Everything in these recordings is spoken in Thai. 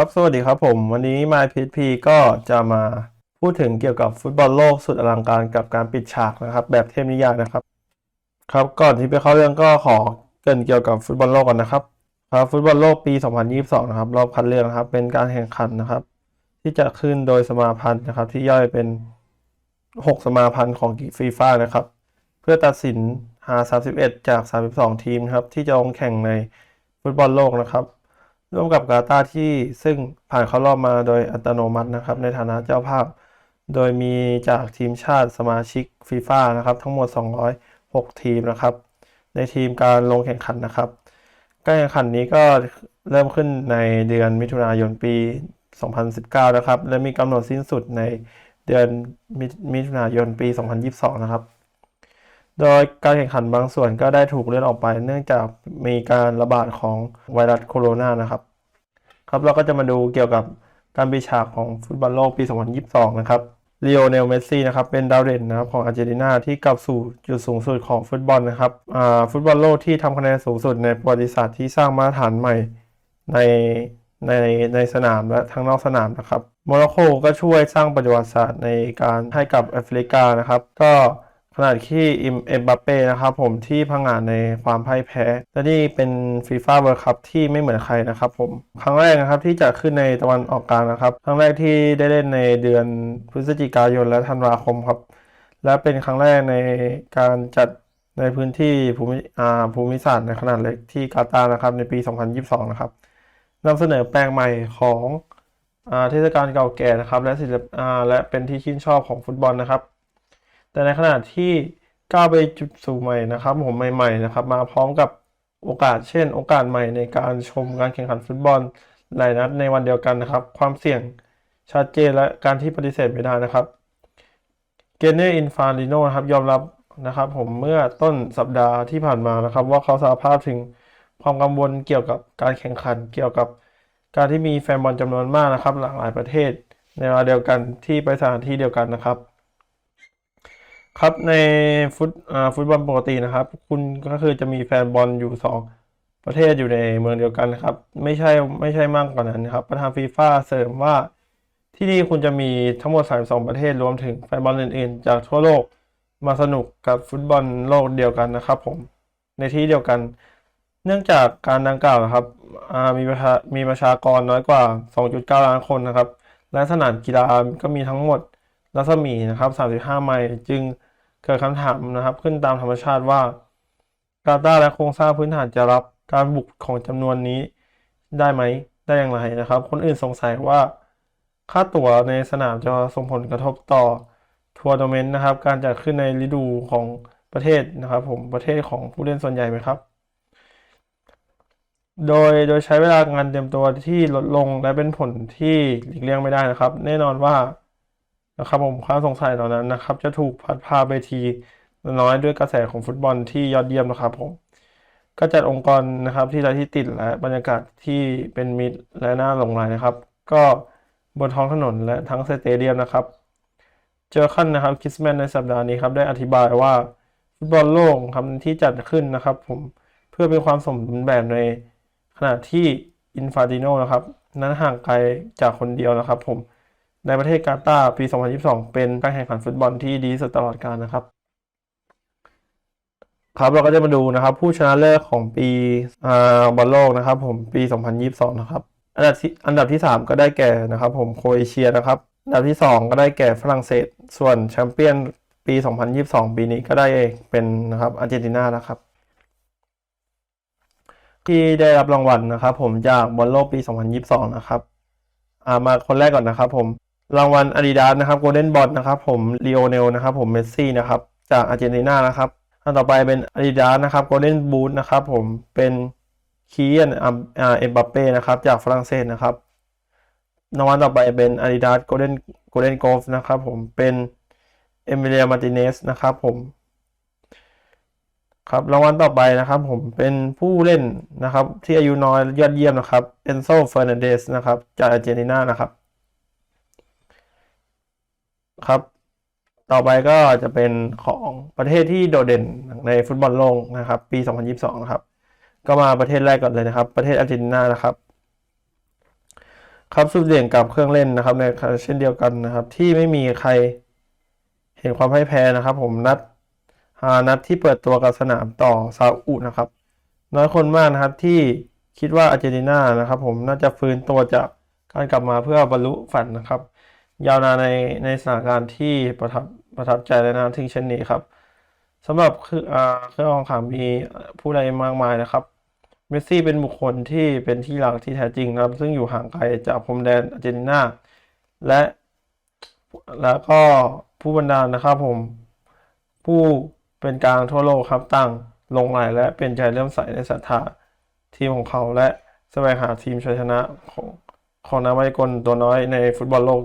ครับ สวัสดีครับผม วันนี้ MyPP ก็จะมาพูดถึงเกี่ยวกับฟุตบอลโลกสุดอลังการกับการปิดฉากนะครับ แบบเทพนิยายนะครับ ครับก่อนที่ไปเข้าเรื่องก็ขอเกริ่นเกี่ยวกับฟุตบอลโลกก่อนนะครับครับฟุตบอลโลกปี 2022 นะครับ รอบคัดเลือกนะครับ เป็นการแข่งขันนะครับ ที่จะขึ้นโดยสมาพันธ์นะครับ ที่ย่อยเป็น 6 สมาพันธ์ของฟีฟ่านะครับ เพื่อตัดสินหา 31 จาก 32 ทีมครับที่จะลงแข่งในฟุตบอลโลกนะครับ ร่วมกับกาตาที่ซึ่งผ่านเข้ารอบมาโดยอัตโนมัตินะครับ ในฐานะเจ้าภาพ โดยมีจากทีมชาติสมาชิกฟีฟ่านะครับ ทั้งหมด 206 ทีมนะครับ ในทีมการลงแข่งขันนะครับการแข่งขันนี้ก็เริ่มขึ้นในเดือนมิถุนายนปี 2019 นะครับ และมีกำหนดสิ้นสุดในเดือนมิถุนายนปี 2022 นะครับ โดยการแข่งขันบางส่วนก็ได้ถูกเลื่อนออกไป เนื่องจากมีการระบาดของไวรัสโคโรนานะครับ ครับเราก็จะมาดูเกี่ยวกับการปิดฉากของฟุตบอลโลกปี 2022 นะครับลีโอเนล เมสซี่นะครับเป็นดาวเด่นนะครับของอาร์เจนตินาที่กลับสู่จุดสูงสุดของฟุตบอลนะครับฟุตบอลโลกที่ทำคะแนนสูงสุดในประวัติศาสตร์ที่สร้างมาตรฐานใหม่ในในในสนามและทั้งนอกสนามนะครับโมร็อกโกก็ช่วยสร้างประวัติศาสตร์ในการให้กับแอฟริกานะครับ ก็ ขณะที่อิมเอ็มบัปเป้นะครับผมที่พังงานในความพ่ายแพ้และนี่เป็นฟีฟ่าเวิลด์คัพที่ไม่เหมือนใครนะครับผมครั้งแรกนะครับที่จะขึ้นในตะวันออกกลางนะครับ ครั้งแรกที่ได้เล่นในเดือนพฤศจิกายนและธันวาคมครับ และเป็นครั้งแรกในการจัดในพื้นที่ภูมิอ่าภูมิศาสตร์ในขนาดเล็กที่กาตาร์นะครับในปี 2022 นะครับนำเสนอแปลงใหม่ของอ่าเทศกาลเก่าแก่นะครับ และศิลปอ่าและเป็นที่ชื่นชอบของฟุตบอลนะครับ แต่ในขณะที่ก้าวไปจุดสู่ใหม่นะครับ ผมใหม่ๆนะครับ มาพร้อมกับโอกาสเช่น โอกาสใหม่ในการชมการแข่งขันฟุตบอลหลายนัดในวันเดียวกันนะครับ ความเสี่ยงชัดเจนและการที่ปฏิเสธไม่ได้นะครับเกเนอินฟานติโนนะครับยอมรับนะครับผมเมื่อต้นสัปดาห์ที่ผ่านมานะครับ ว่าเขาสารภาพถึงความกังวลเกี่ยวกับการแข่งขันเกี่ยวกับการที่มีแฟนบอลจำนวนมากนะครับ หลากหลายประเทศ ในเวลาเดียวกันที่ไปสถานที่เดียวกันนะครับ ครับในฟุตอ่าฟุตบอลปกตินะครับ คุณก็คือจะมีแฟนบอลอยู่สองประเทศอยู่ในเมืองเดียวกันนะครับ ไม่ใช่ไม่ใช่มากกว่านั้นนะครับ ประธานฟีฟ่าเสริมว่าที่นี่คุณจะมีทั้งหมด 32 ประเทศรวมถึงแฟนบอลอื่นๆ จากทั่วโลกมาสนุกกับฟุตบอลโลกเดียวกันนะครับผมในที่เดียวกัน เนื่องจากการดังกล่าวนะครับมีประชามีประชากรน้อยกว่า 2.9 ล้านคนนะครับ และสนามกีฬาก็มีทั้งหมดรัศมีนะครับ 35 ไมล์จึง เกิดคำถามนะครับ ขึ้นตามธรรมชาติว่ากาตาและโครงสร้างพื้นฐานจะรับการบุกของจำนวนนี้ได้ไหมได้อย่างไรนะครับ คนอื่นสงสัยว่าค่าตั๋วในสนามจะส่งผลกระทบต่อทัวร์นาเมนต์นะครับ การจัดขึ้นในฤดูของประเทศนะครับ ผมประเทศของผู้เล่นส่วนใหญ่ไหมครับ โดยโดยใช้เวลาการเตรียมตัวที่ลดลงและเป็นผลที่หลีกเลี่ยงไม่ได้นะครับ แน่นอนว่า นะครับผมความสงสัยเหล่านั้นนะครับ จะถูกพัดพาไปทีน้อยด้วยกระแสของฟุตบอลที่ยอดเยี่ยมนะครับผมก็จัดองค์กรนะครับที่ไรที่ติดและบรรยากาศที่เป็นมิตรและน่าหลงใหลนะครับ ก็บนท้องถนนและทั้งสเตเดียมนะครับ เจอขั้นนะครับคิสแมนในสัปดาห์นี้ครับได้อธิบายว่าฟุตบอลโลกครับที่จัดขึ้นนะครับ ผมเพื่อเป็นความสมบูรณ์แบบในขณะที่อินฟาติโนนะครับ นั้นห่างไกลจากคนเดียวนะครับ ผม ในประเทศกาตาร์ปี 2022 เป็นการแข่งขันฟุตบอลที่ดีสุดตลอดกาลนะครับ ครับเราก็จะมาดูนะครับ ผู้ชนะเลิศของปีอ่าบอลโลกนะครับ ผมปี 2022 นะครับ อันดับที่อันดับที่ 3 ก็ได้แก่นะครับ ผมโครเอเชียนะครับอันดับที่ 2 ก็ได้แก่ฝรั่งเศส ส่วนแชมเปี้ยนปี 2022 ปีนี้ก็ได้เป็นนะครับอาร์เจนตินานะครับที่ได้รับรางวัลนะครับ ผมจากบอลโลกปี 2022 นะครับอ่ามาคนแรกก่อนนะครับ ผม รางวัลอาดิดาสนะครับโกลเด้นบอลนะครับผมลีโอเนลนะครับผมเมสซี่นะครับจากอาร์เจนตินานะครับอันต่อไปเป็น Adidas นะครับ Golden Boot นะครับผมเป็นคีเอนอ่าเอ็มบัปเป้นะครับจากฝรั่งเศสนะครับรางวัลต่อไปเป็น Adidas Golden Golden Golf นะครับผมเป็นเอมิเลียมาติเนสนะครับผมครับรางวัลต่อไปนะครับผมเป็นผู้เล่นนะครับที่อายุน้อยยอดเยี่ยมนะครับเอนโซเฟอร์นันเดสนะครับจากอาร์เจนตินานะครับ ครับ ต่อไปก็จะเป็นของประเทศที่โดดเด่นในฟุตบอลโลกนะครับ ปี 2022 นะครับ ก็มาประเทศแรกก่อนเลยนะครับ ประเทศอาร์เจนตินานะครับ ครับสุดเด่นกับเครื่องเล่นนะครับในเช่นเดียวกันนะครับ ที่ไม่มีใครเห็นความพ่ายแพ้นะครับ ผมนัดหานัดที่เปิดตัวกับสนามต่อซาอุนะครับ น้อยคนมากนะครับที่คิดว่าอาร์เจนตินานะครับ ผมน่าจะฟื้นตัวจากการกลับมาเพื่อบรรลุฝันนะครับ ยาวนานในในสถานการณ์ที่ประทับประทับใจและน่าทึ่งเช่นนี้ครับสำหรับคืออ่าเครื่องรองข่าวมีผู้ใดมากมายนะครับเมสซี่เป็นบุคคลที่เป็นที่รักที่แท้จริงนะครับ ซึ่งอยู่ห่างไกลจากพรมแดนอาร์เจนตินาและแล้วก็ผู้บรรดาลนะครับผมผู้เป็นกลางทั่วโลกครับต่างลงไหลและเป็นใจเริ่อมใสในศรัทธาทีมของเขาและแสวงหาทีมชัยชนะของของนักวอลเลย์บอลตัวน้อยในฟุตบอลโลก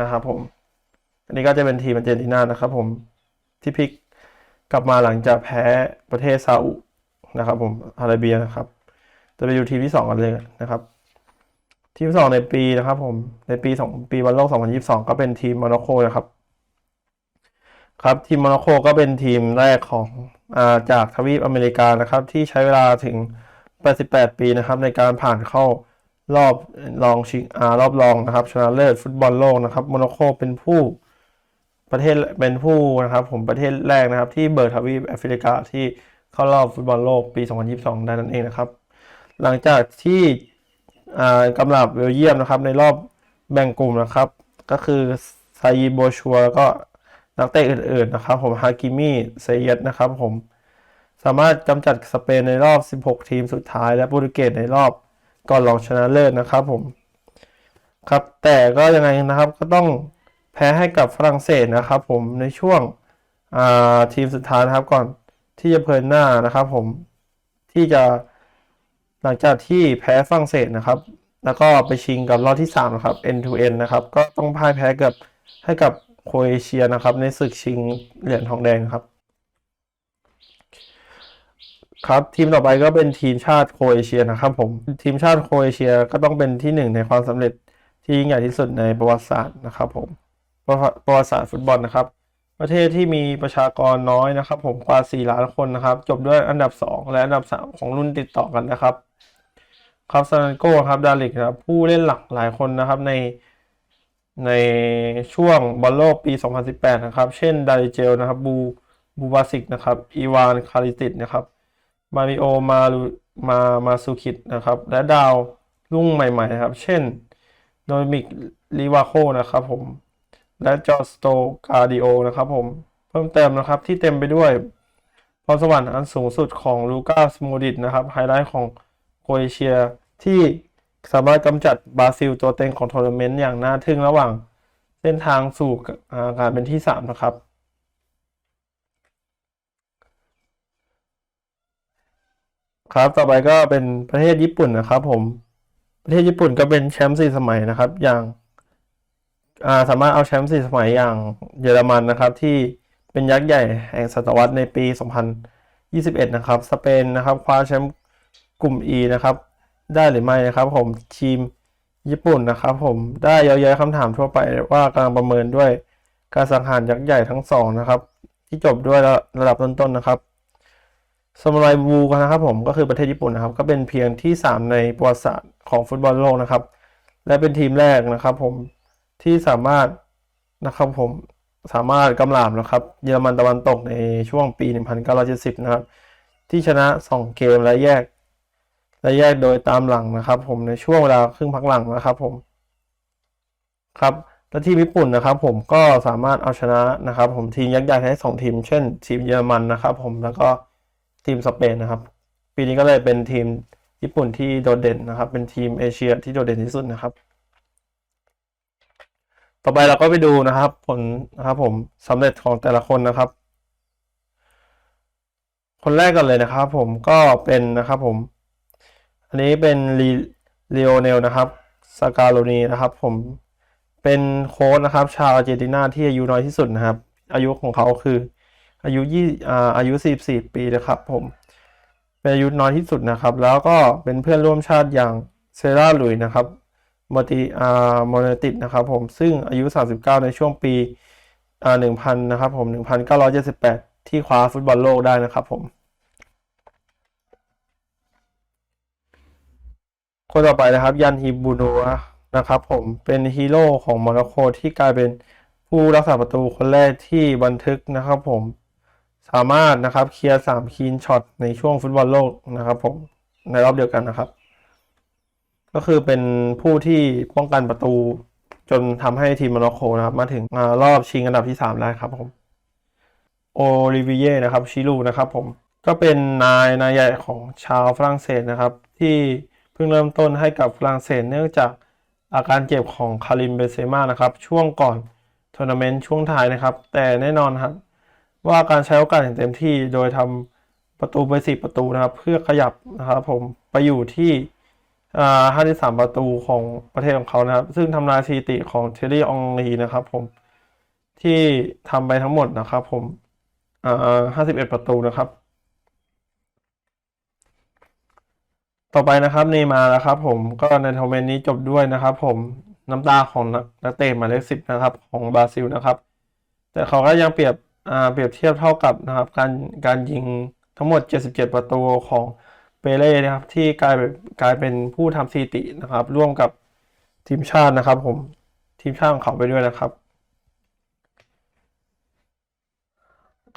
นะครับผม อันนี้ก็จะเป็นทีมอาร์เจนตินานะครับผมที่พลิกกลับมาหลังจากแพ้ประเทศซาอุนะครับผมอาระเบียนะครับ จะไปดูทีมที่สองกันเลยนะครับ ทีมที่สองในปีนะครับผมในปีสองปีบอลโลก 2022 ก็เป็นทีมโมร็อกโกนะครับครับทีมโมร็อกโกก็เป็นทีมแรกของอาจากทวีปอเมริกานะครับ ที่ใช้เวลาถึง 88 ปีนะครับ ในการผ่านเข้า รอบรองชิงอารอบรองนะครับ ชนะเลิศฟุตบอลโลกนะครับโมร็อกโกเป็นผู้ประเทศเป็นผู้นะครับผมประเทศแรกนะครับ ที่เบิร์ทวีปแอฟริกาที่เข้ารอบฟุตบอลโลกปี 2022 ได้นั่นเองนะครับ หลังจากที่กำลับเบลเยียมนะครับ ในรอบแบ่งกลุ่มนะครับ ก็คือซายีโบชัวแล้วก็นักเตะอื่นๆนะครับ ผมฮากิมิเซเยตนะครับผมสามารถกำจัดสเปนในรอบ 16 ทีมสุดท้าย และโปรตุเกสในรอบ ก่อนรองชนะเลิศนะครับผมครับแต่ก็ยังไงนะครับก็ต้องแพ้ให้กับฝรั่งเศสนะครับ ผมในช่วงทีมสุดท้ายนะครับก่อนที่จะเพลินหน้านะครับผมที่จะหลังจากที่แพ้ฝรั่งเศสนะครับ แล้วก็ไปชิงกับรอบที่3นะครับ end to end นะครับ ก็ต้องพ่ายแพ้เกับให้กับโครเอเชียนะครับ ในศึกชิงเหรียญทองแดงครับ ครับทีมต่อไปก็เป็นทีมชาติโครเอเชียนะครับผมทีมชาติโครเอเชียก็ต้องเป็นที่หนึ่งในความสำเร็จที่ยิ่งใหญ่ที่สุดในประวัติศาสตร์นะครับผมประประวัติศาสตร์ฟุตบอลนะครับ ประเทศที่มีประชากรน้อยนะครับ ผมกว่า 4 ล้านคนนะครับ จบด้วยอันดับ 2 และอันดับ 3 ของรุ่นติดต่อกันนะครับครับซานโกครับดาริกนะครับผู้เล่นหลักหลายคนนะครับในในช่วงบอลโลกปี 2018 นะครับ เช่นดาริเจลนะครับบูบูบาซิกนะครับอีวานคาริติดนะครับ มาริโอมาลูมามาซูคิดนะครับ และดาวรุ่งใหม่ ๆ นะครับ เช่นโดมิกลิวาโคนะครับผม และจอร์สโตกาดิโอนะครับผม เพิ่มเติมนะครับที่เต็มไปด้วยพรสวรรค์อันสูงสุดของลูกาสโมดิตนะครับไฮไลท์ของโคเอเชียที่สามารถกำจัดบราซิลตัวเต็งของทัวร์นาเมนต์อย่างน่าทึ่งระหว่างเส้นทางสู่การเป็นที่ 3 นะครับ ครับ ต่อไปก็เป็นประเทศญี่ปุ่นนะครับ ผม ประเทศญี่ปุ่นก็เป็นแชมป์สี่สมัยนะครับ อย่างาสามารถเอาแชมป์สี่สมัยอย่างเยอรมันนะครับ ที่เป็นยักษ์ใหญ่แห่งศตวรรษในปี 2021 นะครับ สเปนนะครับคว้าแชมป์กลุ่ม E นะครับ ได้หรือไม่นะครับ ผมทีมญี่ปุ่นนะครับ ผมได้เยอะแยะคำถามทั่วไปว่ากำลังประเมินด้วยการสังหารยักษ์ใหญ่ทั้งสองนะครับ ที่จบด้วยระระดับต้นๆนะครับ ซามูไรบูนะครับผมก็คือประเทศญี่ปุ่นนะครับ ก็เป็นเพียงที่ 3 ในประวัติศาสตร์ของฟุตบอลโลกนะครับ และเป็นทีมแรกนะครับผมที่สามารถนะครับผมสามารถกำราบนะครับเยอรมันตะวันตกในช่วงปี 1970 นะครับ ที่ชนะ 2 เกมและแยก และแยกโดยตามหลังนะครับ ผมในช่วงเวลาครึ่งพักหลังนะครับผมครับและทีมญี่ปุ่นนะครับ ผมก็สามารถเอาชนะนะครับ ผมทีมยักษ์ใหญ่ให้สองทีม เช่นทีมเยอรมันนะครับ ผมแล้วก็ ทีมสเปนนะครับ ปีนี้ก็เลยเป็นทีมญี่ปุ่นที่โดดเด่นนะครับ เป็นทีมเอเชียที่โดดเด่นที่สุดนะครับ ต่อไปเราก็ไปดูนะครับ ผลนะครับผมสำเร็จของแต่ละคนนะครับ คนแรกกันเลยนะครับ ผมก็เป็นนะครับผม อันนี้เป็นลีเลโอเนลนะครับสกาโลนีนะครับ ผมเป็นโค้ชนะครับ ชาวอาร์เจนตินาที่อายุน้อยที่สุดนะครับ อายุของเขาคือ อายุยี่อ่าอายุ 44 ปีนะครับผมเป็นอายุน้อยที่สุดนะครับ แล้วก็เป็นเพื่อนร่วมชาติอย่างเซราลุยนะครับมอติอ่ามอนติดนะครับผมซึ่งอายุ 39 ในช่วงปีอ่า1,000 นะครับผม 1978 ที่คว้าฟุตบอลโลกได้นะครับผมคนต่อไปนะครับยันฮิบูโนะนะครับผมเป็นฮีโร่ของโมร็อกโกที่กลายเป็นผู้รักษาประตูคนแรกที่บันทึกนะครับผม สามารถนะครับเคลียร์สามคีนช็อตในช่วงฟุตบอลโลกนะครับผมในรอบเดียวกันนะครับ ก็คือเป็นผู้ที่ป้องกันประตู จนทำให้ทีมโมร็อกโกนะครับมาถึงอรอบชิงอันดับที่3แล้วครับผมโอลิเวียนะครับชิลูนะครับผมก็เป็นนายนายใหญ่ของชาวฝรั่งเศสนะครับ ที่เพิ่งเริ่มต้นให้กับฝรั่งเศสเนื่องจากอาการเจ็บของคาริมเบเซม่านะครับ ช่วงก่อนทัวร์นาเมนต์ช่วงท้ายนะครับ แต่แน่นอนครับ ว่าการใช้โอกาสอย่างเต็มที่โดยทำประตูไปสี่ประตูนะครับ เพื่อขยับนะครับผมไปอยู่ที่อ่า53ประตูของประเทศของเขานะครับ ซึ่งทำลายสถิติของเทอร์รี่องลีนะครับผมที่ทำไปทั้งหมดนะครับ ผมอ่า51ประตูนะครับ ต่อไปนะครับเนมาร์นะครับ ผมก็ในทัวร์นาเมนต์นี้จบด้วยนะครับ ผมน้ำตาของนักเตะหมายเลขสิบนะครับ ของบราซิลนะครับ แต่เขาก็ยังเปรียบ เปรียบเทียบเท่ากับนะครับการการยิงทั้งหมด 77 ประตูของเปเล่นะครับที่กลายเป็นกลายเป็นผู้ทำสถิตินะครับ ร่วมกับทีมชาตินะครับ ผมทีมชาติของเขาไปด้วยนะครับ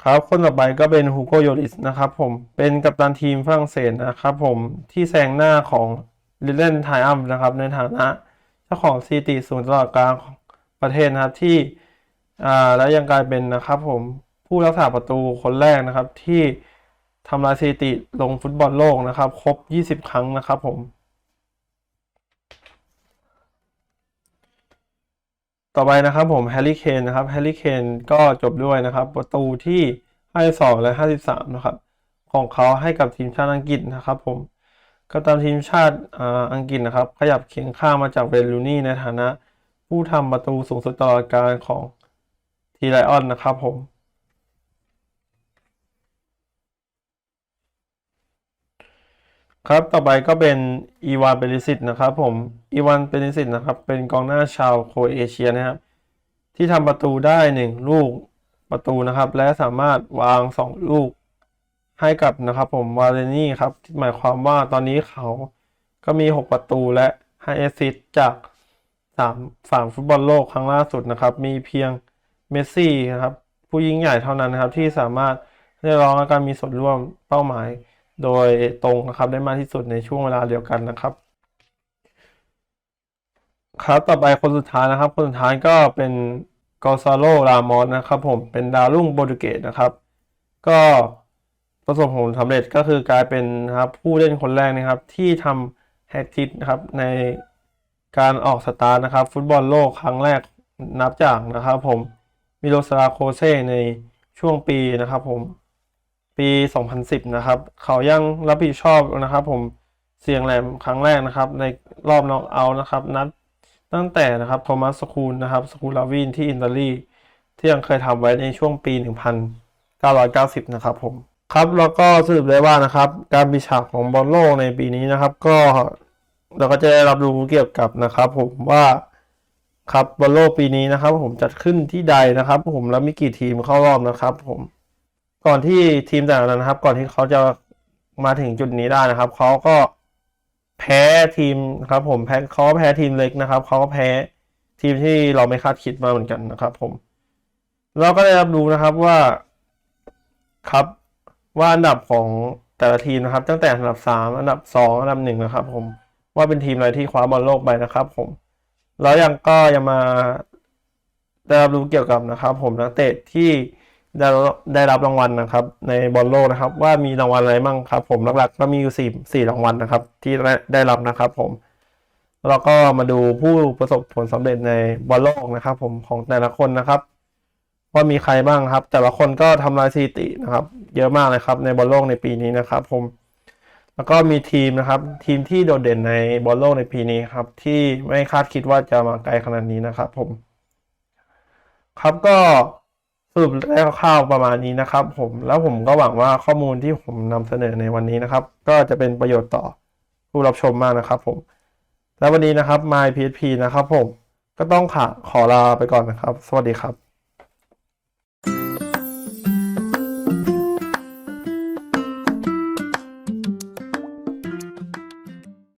ครับคนต่อไปก็เป็นฮูโกโยริสนะครับผมเป็นกัปตันทีมฝรั่งเศสนะครับ ผมที่แซงหน้าของลิเลนไทอัมนะครับ ในฐานะเจ้าของสถิติสูงตลอดกาลของประเทศนะครับที่ อ่าแล้วยังกลายเป็นนะครับผมผู้รักษาประตูคนแรกนะครับ ที่ทำลายสถิติลงฟุตบอลโลกนะครับ ครบ 20 ครั้งนะครับผม ต่อไปนะครับผมแฮร์รี่เคนนะครับแฮร์รี่เคนก็จบด้วยนะครับ ประตูที่ 52 และ 53 นะครับ ของเขาให้กับทีมชาติอังกฤษนะครับผมกัปตันทีมชาติอ,อังกฤษนะครับ ขยับเคียงข้างมาจากเวย์นรูนี่ในฐานะ ผู้ทำประตูสูงสุดตลอดกาลของ ทีไลออนนะครับผม ครับต่อไปก็เป็นอีวานเปริสิตนะครับผมอีวานเปริสิตนะครับ เป็นกองหน้าชาวโครเอเชียนะครับ ที่ทำประตูได้หนึ่งลูกประตูนะครับ และสามารถวางสองลูกให้กับนะครับผมวาเลนี่ครับ หมายความว่าตอนนี้เขาก็มี 6 ประตูและให้แอสซิสต์จาก3ฝั่งฟุตบอลโลกครั้งล่าสุดนะครับ มีเพียง เมสซี่นะครับผู้ยิ่งใหญ่เท่านั้นนะครับที่สามารถเรียกร้องการมีส่วนร่วมเป้าหมาย โดยตรงนะครับได้มากที่สุดในช่วงเวลาเดียวกันนะครับ ครับต่อไปคนสุดท้ายนะครับ คนสุดท้ายก็เป็นกอซาโลรามอสนะครับผมเป็นดาวรุ่งโปรตุเกสนะครับ ก็ประสบผลสำเร็จก็คือกลายเป็นนะครับผู้เล่นคนแรกนะครับที่ทำแฮตทริกนะครับในการออกสตาร์นะครับ ฟุตบอลโลกครั้งแรกนับจากนะครับผม มิโลซาราโคเซ่ในช่วงปีนะครับผมปี 2010 นะครับ เขายังรับผิดชอบนะครับ ผมเสียงแหลมครั้งแรกนะครับ ในรอบน็อกเอาท์นะครับ นัดตั้งแต่นะครับโทมัสสคูลนะครับสคูลาวินที่อินเตาลีที่ยังเคยทำไว้ในช่วงปี 1990 นะครับผมครับแล้วก็สรุปได้ว่านะครับ การปิดฉากของบอลโลกในปีนี้นะครับ ก็เราก็จะได้รับรู้เกี่ยวกับนะครับ ผมว่า ครับบอลโลกปีนี้นะครับ ผมจัดขึ้นที่ใดนะครับ ผมแล้วมีกี่ทีมเข้ารอบนะครับ ผมก่อนที่ทีมแต่ละนั้นะครับ ก่อนที่เขาจะมาถึงจุดนี้ได้นะครับเขาก็แพ้ทีมนะครับ ผมแพ้เขาแพ้ทีมเล็กนะครับเขาก็แพ้ทีมที่เราไม่คาดคิดมาเหมือนกันนะครับ ผม เราก็ได้รับรู้นะครับว่าครับว่าอันดับของแต่ละทีมนะครับ ตั้งแต่อันดับสามอันดับสองอันดับหนึ่งนะครับ ผมว่าเป็นทีมอะไรที่คว้าบอลโลกไปนะครับ ผม แล้วยังก็ยังมาได้รับรู้เกี่ยวกับนะครับ ผมนักเตะที่ได้ได้รับรางวัลนะครับ ในบอลโลกนะครับ ว่ามีรางวัลอะไรบ้างครับ ผมหลักๆ ก็มีอยู่สี่สี่รางวัลนะครับ ที่ได้ได้รับนะครับผมแล้วก็มาดูผู้ประสบผลสำเร็จในบอลโลกนะครับ ผมของแต่ละคนนะครับ ว่ามีใครบ้างครับ แต่ละคนก็ทำลายสถิตินะครับ เยอะมากเลยครับ ในบอลโลกในปีนี้นะครับ ผม แล้วก็มีทีมนะครับ ทีมที่โดดเด่นในบอลโลกในปีนี้ครับ ที่ไม่คาดคิดว่าจะมาไกลขนาดนี้นะครับผม ครับก็สรุปได้คร่าวๆประมาณนี้นะครับ ผมแล้วผมก็หวังว่าข้อมูลที่ผมนำเสนอในวันนี้นะครับ ก็จะเป็นประโยชน์ต่อผู้รับชมมากนะครับ ผม แล้ววันนี้นะครับ My PHP นะครับ ผมก็ต้องขอขอลาไปก่อนนะครับ สวัสดีครับ